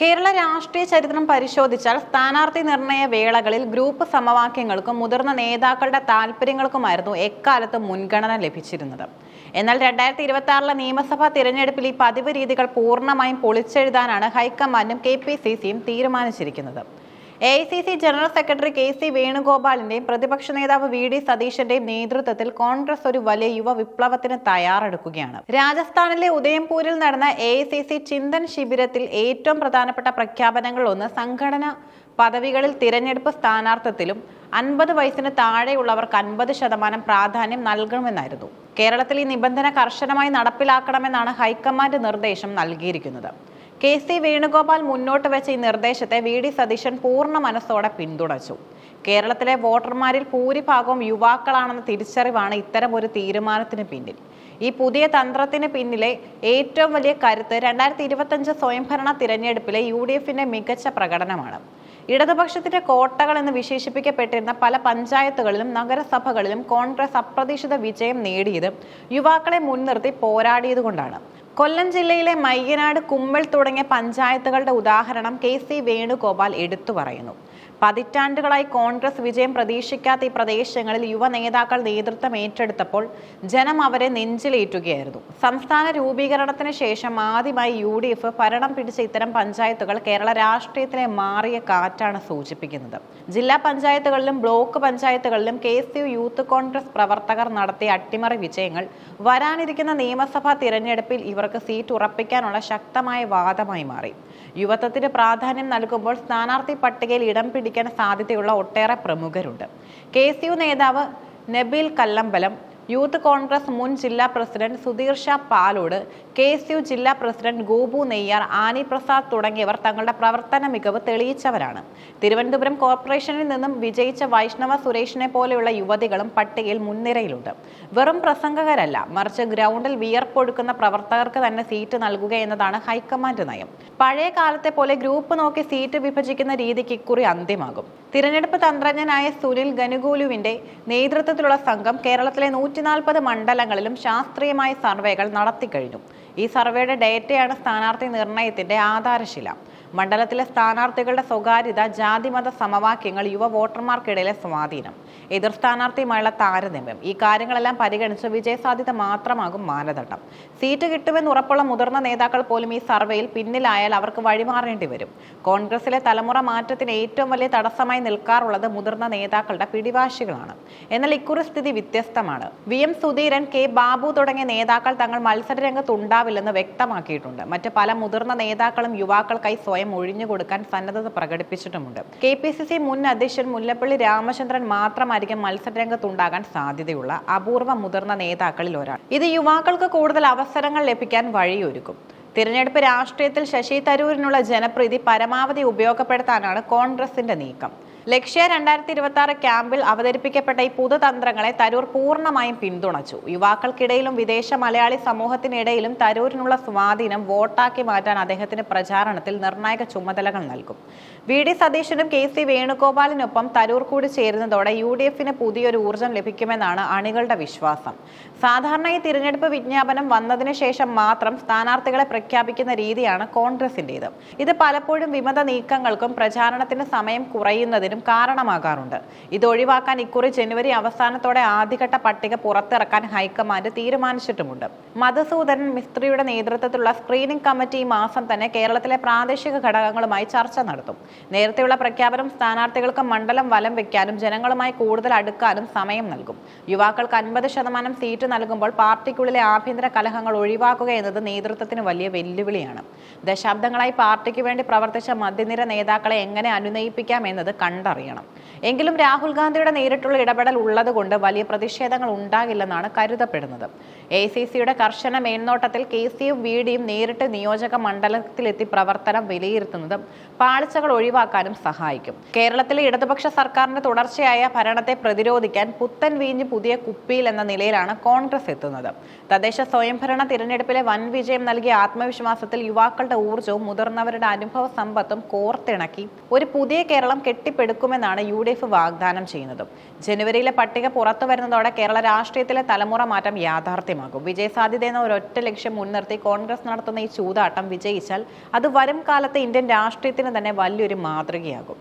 കേരള രാഷ്ട്രീയ ചരിത്രം പരിശോധിച്ചാൽ സ്ഥാനാർത്ഥി നിർണയ വേളകളിൽ ഗ്രൂപ്പ് സമവാക്യങ്ങൾക്കും മുതിർന്ന നേതാക്കളുടെ താല്പര്യങ്ങൾക്കുമായിരുന്നു എക്കാലത്ത് മുൻഗണന ലഭിച്ചിരുന്നത്. എന്നാൽ രണ്ടായിരത്തി ഇരുപത്തി ആറിലെ നിയമസഭാ തിരഞ്ഞെടുപ്പിൽ ഈ പതിവ് രീതികൾ പൂർണമായും പൊളിച്ചെഴുതാനാണ് ഹൈക്കമാൻഡും കെ പി സി സിയും തീരുമാനിച്ചിരിക്കുന്നത്. A I C C general secretary K C വേണുഗോപാലിന്റെയും പ്രതിപക്ഷ നേതാവ് വി ഡി സതീശന്റെയും നേതൃത്വത്തിൽ കോൺഗ്രസ് ഒരു വലിയ യുവ വിപ്ലവത്തിന് തയ്യാറെടുക്കുകയാണ്. രാജസ്ഥാനിലെ ഉദയംപൂരിൽ നടന്ന എ സി സി ചിന്തൻ ശിബിരത്തിൽ ഏറ്റവും പ്രധാനപ്പെട്ട പ്രഖ്യാപനങ്ങളൊന്ന് സംഘടന പദവികളിൽ തിരഞ്ഞെടുപ്പ് സ്ഥാനാർത്ഥത്തിലും അൻപത് വയസ്സിന് താഴെയുള്ളവർക്ക് അൻപത് ശതമാനം പ്രാധാന്യം നൽകണമെന്നായിരുന്നു. കേരളത്തിൽ ഈ നിബന്ധന കർശനമായി നടപ്പിലാക്കണമെന്നാണ് ഹൈക്കമാൻഡ് നിർദ്ദേശം നൽകിയിരിക്കുന്നത്. കെ സി വേണുഗോപാൽ മുന്നോട്ട് വെച്ച ഈ നിർദ്ദേശത്തെ വി ഡി സതീശൻ പൂർണ മനസ്സോടെ പിന്തുണച്ചു. കേരളത്തിലെ വോട്ടർമാരിൽ ഭൂരിഭാഗവും യുവാക്കളാണെന്ന തിരിച്ചറിവാണ് ഇത്തരം ഒരു തീരുമാനത്തിന് പിന്നിൽ. ഈ പുതിയ തന്ത്രത്തിന് പിന്നിലെ ഏറ്റവും വലിയ കരുത്ത് രണ്ടായിരത്തി ഇരുപത്തഞ്ച് സ്വയംഭരണ തിരഞ്ഞെടുപ്പിലെ യു ഡി എഫിന്റെ മികച്ച പ്രകടനമാണ്. ഇടതുപക്ഷത്തിന്റെ കോട്ടകൾ എന്ന് വിശേഷിപ്പിക്കപ്പെട്ടിരുന്ന പല പഞ്ചായത്തുകളിലും നഗരസഭകളിലും കോൺഗ്രസ് അപ്രതീക്ഷിത വിജയം നേടിയത് യുവാക്കളെ മുൻനിർത്തി പോരാടിയതുകൊണ്ടാണ്. കൊല്ലം ജില്ലയിലെ മയ്യനാട് കുമ്മൽ തുടങ്ങിയ പഞ്ചായത്തുകളുടെ ഉദാഹരണം കെ സി വേണുഗോപാൽ എടുത്തു പറയുന്നു. പതിറ്റാണ്ടുകളായി കോൺഗ്രസ് വിജയം പ്രതീക്ഷിക്കാത്ത ഈ പ്രദേശങ്ങളിൽ യുവ നേതാക്കൾ നേതൃത്വം ഏറ്റെടുത്തപ്പോൾ ജനം അവരെ നെഞ്ചിലേറ്റുകയായിരുന്നു. സംസ്ഥാന രൂപീകരണത്തിന് ശേഷം ആദ്യമായി യു ഡി എഫ് ഭരണം പിടിച്ച ഇത്തരം പഞ്ചായത്തുകൾ കേരള രാഷ്ട്രീയത്തിലെ മാറിയ കാറ്റാണ് സൂചിപ്പിക്കുന്നത്. ജില്ലാ പഞ്ചായത്തുകളിലും ബ്ലോക്ക് പഞ്ചായത്തുകളിലും K S U youth Congress പ്രവർത്തകർ നടത്തിയ അട്ടിമറി വിജയങ്ങൾ വരാനിരിക്കുന്ന നിയമസഭാ തിരഞ്ഞെടുപ്പിൽ ഇവർക്ക് സീറ്റ് ഉറപ്പിക്കാനുള്ള ശക്തമായ വാദമായി മാറി. യുവത്വത്തിന് പ്രാധാന്യം നൽകുമ്പോൾ സ്ഥാനാർത്ഥി പട്ടികയിൽ ഇടം പിടിക്കാൻ സാധ്യതയുള്ള ഒട്ടേറെ പ്രമുഖരുണ്ട്. കെ നേതാവ് നബീൽ കല്ലമ്പലം യൂത്ത് കോൺഗ്രസ് മുൻ ജില്ലാ president Sudheer Shah Palode K S U ജില്ലാ പ്രസിഡന്റ് ഗോപു നെയ്യാർ ആനി പ്രസാദ് തുടങ്ങിയവർ തങ്ങളുടെ പ്രവർത്തന മികവ് തെളിയിച്ചവരാണ്. തിരുവനന്തപുരം കോർപ്പറേഷനിൽ നിന്നും വിജയിച്ച വൈഷ്ണവ സുരേഷിനെ പോലെയുള്ള യുവതികളും പട്ടികയിൽ മുൻനിരയിലുണ്ട്. വെറും പ്രസംഗകരല്ല മറിച്ച് ഗ്രൗണ്ടിൽ വിയർപ്പൊഴുക്കുന്ന പ്രവർത്തകർക്ക് തന്നെ സീറ്റ് നൽകുക എന്നതാണ് ഹൈക്കമാൻഡ് നയം. പഴയ കാലത്തെ പോലെ ഗ്രൂപ്പ് നോക്കി സീറ്റ് വിഭജിക്കുന്ന രീതിക്ക് ഇക്കുറി അന്ത്യമാകും. തിരഞ്ഞെടുപ്പ് തന്ത്രജ്ഞനായ സുനിൽ ഗനുഗോലുവിന്റെ നേതൃത്വത്തിലുള്ള സംഘം കേരളത്തിലെ നൂറ്റി നാൽപ്പത് മണ്ഡലങ്ങളിലും ശാസ്ത്രീയമായ സർവേകൾ നടത്തിക്കഴിഞ്ഞു. ഈ സർവേയുടെ ഡേറ്റയാണ് സ്ഥാനാർത്ഥി നിർണയത്തിന്റെ ആധാരശില. മണ്ഡലത്തിലെ സ്ഥാനാർത്ഥികളുടെ സ്വകാര്യത ജാതിമത സമവാക്യങ്ങൾ യുവ വോട്ടർമാർക്കിടയിലെ സ്വാധീനം എതിർ സ്ഥാനാർത്ഥിയുമായുള്ള താരതമ്യം ഈ കാര്യങ്ങളെല്ലാം പരിഗണിച്ച് വിജയസാധ്യത മാത്രമാകും മാനദണ്ഡം. സീറ്റ് കിട്ടുമെന്ന് ഉറപ്പുള്ള മുതിർന്ന നേതാക്കൾ പോലും ഈ സർവേയിൽ പിന്നിലായാൽ അവർക്ക് വഴിമാറേണ്ടി വരും. കോൺഗ്രസിലെ തലമുറ മാറ്റത്തിന് ഏറ്റവും വലിയ തടസ്സമായി നിൽക്കാറുള്ളത് മുതിർന്ന നേതാക്കളുടെ പിടിവാശികളാണ്. എന്നാൽ ഇക്കുറി സ്ഥിതി വ്യത്യസ്തമാണ്. V M Sudheeran K Babu തുടങ്ങിയ നേതാക്കൾ തങ്ങൾ മത്സര രംഗത്തുണ്ടാവില്ലെന്ന് വ്യക്തമാക്കിയിട്ടുണ്ട്. മറ്റ് പല മുതിർന്ന നേതാക്കളും യുവാക്കൾക്കായി സ്വയം ഒഴിഞ്ഞു കൊടുക്കാൻ സന്നദ്ധത പ്രകടിപ്പിച്ചിട്ടുമുണ്ട്. കെ പി സി സി മുൻ അധ്യക്ഷൻ മുല്ലപ്പള്ളി രാമചന്ദ്രൻ മാത്രമായിരിക്കും മത്സരരംഗത്തുണ്ടാകാൻ സാധ്യതയുള്ള അപൂർവ മുതിർന്ന നേതാക്കളിൽ ഒരാൾ. ഇത് യുവാക്കൾക്ക് കൂടുതൽ അവസരങ്ങൾ ലഭിക്കാൻ വഴിയൊരുക്കും. തിരഞ്ഞെടുപ്പ് രാഷ്ട്രീയത്തിൽ ശശി തരൂരിനുള്ള ജനപ്രീതി പരമാവധി ഉപയോഗപ്പെടുത്താനാണ് കോൺഗ്രസിന്റെ നീക്കം. ലക്ഷ്യ രണ്ടായിരത്തി ഇരുപത്തി ആറ് ക്യാമ്പിൽ അവതരിപ്പിക്കപ്പെട്ട ഈ പുതുതന്ത്രങ്ങളെ തരൂർ പൂർണമായും പിന്തുണച്ചു. യുവാക്കൾക്കിടയിലും വിദേശ മലയാളി സമൂഹത്തിനിടയിലും തരൂരിനുള്ള സ്വാധീനം വോട്ടാക്കി മാറ്റാൻ അദ്ദേഹത്തിന് പ്രചാരണത്തിൽ നിർണായക ചുമതലകൾ നൽകും. വി. ഡി. സതീശനും കെ. സി. വേണുഗോപാലിനൊപ്പം തരൂർ കൂടി ചേരുന്നതോടെ യു. ഡി. എഫിന് പുതിയൊരു ഊർജം ലഭിക്കുമെന്നാണ് അണികളുടെ വിശ്വാസം. സാധാരണ ഈ തിരഞ്ഞെടുപ്പ് വിജ്ഞാപനം വന്നതിന് ശേഷം മാത്രം സ്ഥാനാർത്ഥികളെ പ്രഖ്യാപിക്കുന്ന രീതിയാണ് കോൺഗ്രസിന്റേത്. ഇത് പലപ്പോഴും വിമത നീക്കങ്ങൾക്കും പ്രചാരണത്തിന് സമയം കുറയുന്നതിനും കാരണമാകാറുണ്ട്. ഇത് ഒഴിവാക്കാൻ ഇക്കുറി ജനുവരി അവസാനത്തോടെ ആദ്യഘട്ട പട്ടിക പുറത്തിറക്കാൻ ഹൈക്കമാൻഡ് തീരുമാനിച്ചിട്ടുമുണ്ട്. മധുസൂദനൻ മിസ്ത്രിയുടെ നേതൃത്വത്തിലുള്ള സ്ക്രീനിംഗ് കമ്മിറ്റി ഈ മാസം തന്നെ കേരളത്തിലെ പ്രാദേശിക ഘടകങ്ങളുമായി ചർച്ച നടത്തും. നേരത്തെയുള്ള പ്രഖ്യാപനം സ്ഥാനാർത്ഥികൾക്ക് മണ്ഡലം വലം വെക്കാനും ജനങ്ങളുമായി കൂടുതൽ അടുക്കാനും സമയം നൽകും. യുവാക്കൾക്ക് അൻപത് ശതമാനം സീറ്റ് നൽകുമ്പോൾ പാർട്ടിക്കുള്ളിലെ ആഭ്യന്തര കലഹങ്ങൾ ഒഴിവാക്കുക എന്നത് നേതൃത്വത്തിന് വലിയ വെല്ലുവിളിയാണ്. ദശാബ്ദങ്ങളായി പാർട്ടിക്ക് വേണ്ടി പ്രവർത്തിച്ച മധ്യനിര നേതാക്കളെ എങ്ങനെ അനുനയിപ്പിക്കാം എന്നത് കണ്ടറിയണം. എങ്കിലും രാഹുൽ ഗാന്ധിയുടെ നേരിട്ടുള്ള ഇടപെടൽ ഉള്ളതുകൊണ്ട് വലിയ പ്രതിഷേധങ്ങൾ ഉണ്ടാകില്ലെന്നാണ് കരുതപ്പെടുന്നത്. എ സി സിയുടെ കർശന മേൽനോട്ടത്തിൽ കെ സിയും വി ഡിയും നേരിട്ട് നിയോജക മണ്ഡലത്തിലെത്തി പ്രവർത്തനം വിലയിരുത്തുന്നതും പാളിച്ചകൾ ഒഴിവാക്കാനും സഹായിക്കും. കേരളത്തിലെ ഇടതുപക്ഷ സർക്കാരിന്റെ തുടർച്ചയായ ഭരണത്തെ പ്രതിരോധിക്കാൻ പുത്തൻ വീഞ്ഞ് പുതിയ കുപ്പിയിൽ എന്ന നിലയിലാണ് കോൺഗ്രസ് എത്തുന്നത്. തദ്ദേശ സ്വയംഭരണ തിരഞ്ഞെടുപ്പിലെ വൻ വിജയം നൽകിയ ആത്മവിശ്വാസത്തിൽ യുവാക്കളുടെ ഊർജവും മുതിർന്നവരുടെ അനുഭവ സമ്പത്തും കോർത്തിണക്കി ഒരു പുതിയ കേരളം കെട്ടിപ്പടുക്കുമെന്നാണ് യു ഡി എഫ് വാഗ്ദാനം ചെയ്യുന്നത്. ജനുവരിയിലെ പട്ടിക പുറത്തു വരുന്നതോടെ കേരള രാഷ്ട്രീയത്തിലെ തലമുറ മാറ്റം യാഥാർത്ഥ്യമാകും. വിജയസാധ്യത എന്ന ഒരൊറ്റ ലക്ഷ്യം മുൻനിർത്തി കോൺഗ്രസ് നടത്തുന്ന ഈ ചൂതാട്ടം വിജയിച്ചാൽ അത് വരും കാലത്തെ ഇന്ത്യൻ രാഷ്ട്രീയത്തിന് തന്നെ വലിയൊരു മാതൃകയാകും.